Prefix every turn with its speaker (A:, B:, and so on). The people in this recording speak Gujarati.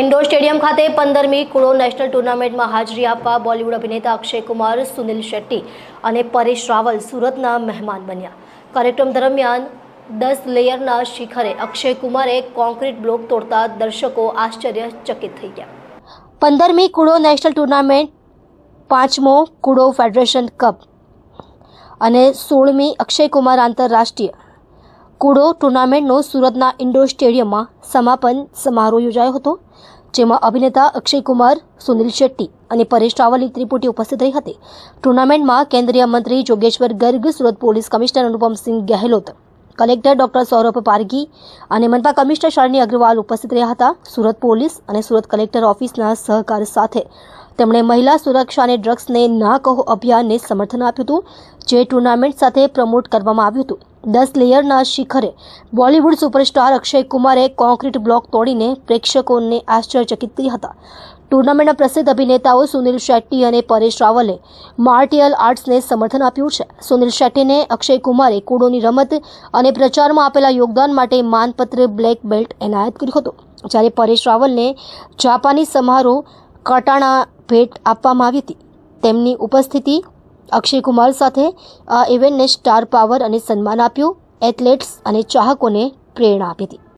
A: ઇન્ડોર સ્ટેડિયમ ખાતે પંદરમી કુડો નેશનલ ટુર્નામેન્ટમાં હાજરી આપવા બોલિવૂડ અભિનેતા અક્ષય કુમાર, સુનિલ શેટ્ટી અને પરેશ રાવલ સુરતના મહેમાન બન્યા. કાર્યક્રમ દરમિયાન દસ લેયરના શિખરે અક્ષય કુમારે કોન્ક્રીટ બ્લોક તોડતા દર્શકો આશ્ચર્યચકિત થઈ ગયા. પંદરમી કુળો નેશનલ ટુર્નામેન્ટ પાંચમો કુળો ફેડરેશન કપ અને સોળમી અક્ષય કુમાર આંતરરાષ્ટ્રીય કુડો ટુર્નામેન્ટનો સુરતના ઇન્ડોર સ્ટેડિયમમાં સમાપન સમારોહ યોજાયો હતો, જેમાં અભિનેતા અક્ષય કુમાર સુનિલ શેટ્ટી અને પરેશ રાવલની ત્રિપુટી ઉપસ્થિત રહી હતી. ટુર્નામેન્ટમાં કેન્દ્રીય મંત્રી Jogeshwar Garg, Surat police commissioner Anupamsinh Gahlot, collector doctor Saurabh Pargi અને મનપા કમિશનર શાલિની અગ્રવાલ ઉપસ્થિત રહ્યા હતા. સુરત પોલીસ અને સુરત કલેક્ટર ઓફિસના સહકાર સાથે તેમણે મહિલા સુરક્ષા અને ડ્રગ્સને ના કહો અભિયાનને સમર્થન આપ્યું હતું, જે ટુર્નામેન્ટ સાથે પ્રમોટ કરવામાં આવ્યું હતું. દસ લેયરના શિખરે બોલિવૂડ સુપરસ્ટાર અક્ષય કુમારે કોન્ક્રીટ બ્લોક તોડીને પ્રેક્ષકોને આશ્ચર્યચકિત કર્યા હતા. ટુર્નામેન્ટના પ્રસિદ્ધ અભિનેતાઓ સુનિલ શેટ્ટી અને પરેશ રાવલે માર્ટિયલ આર્ટ્સને સમર્થન આપ્યું છે. સુનિલ શેટ્ટીને અક્ષય કુમારે કુડોની રમત અને પ્રચારમાં આપેલા યોગદાન માટે માનપત્ર બ્લેક બેલ્ટ એનાયત કર્યું હતું. જ્યારે પરેશ રાવલને જાપાની સમારોહ કટાણા ભેટ આપવામાં આવી હતી. તેમની ઉપસ્થિતિ અક્ષય કુમાર સાથે, આ ઇવેન્ટને સ્ટાર પાવર અને સન્માન આપ્યું એથ્લેટ્સ અને ચાહકોને પ્રેરણા આપી હતી.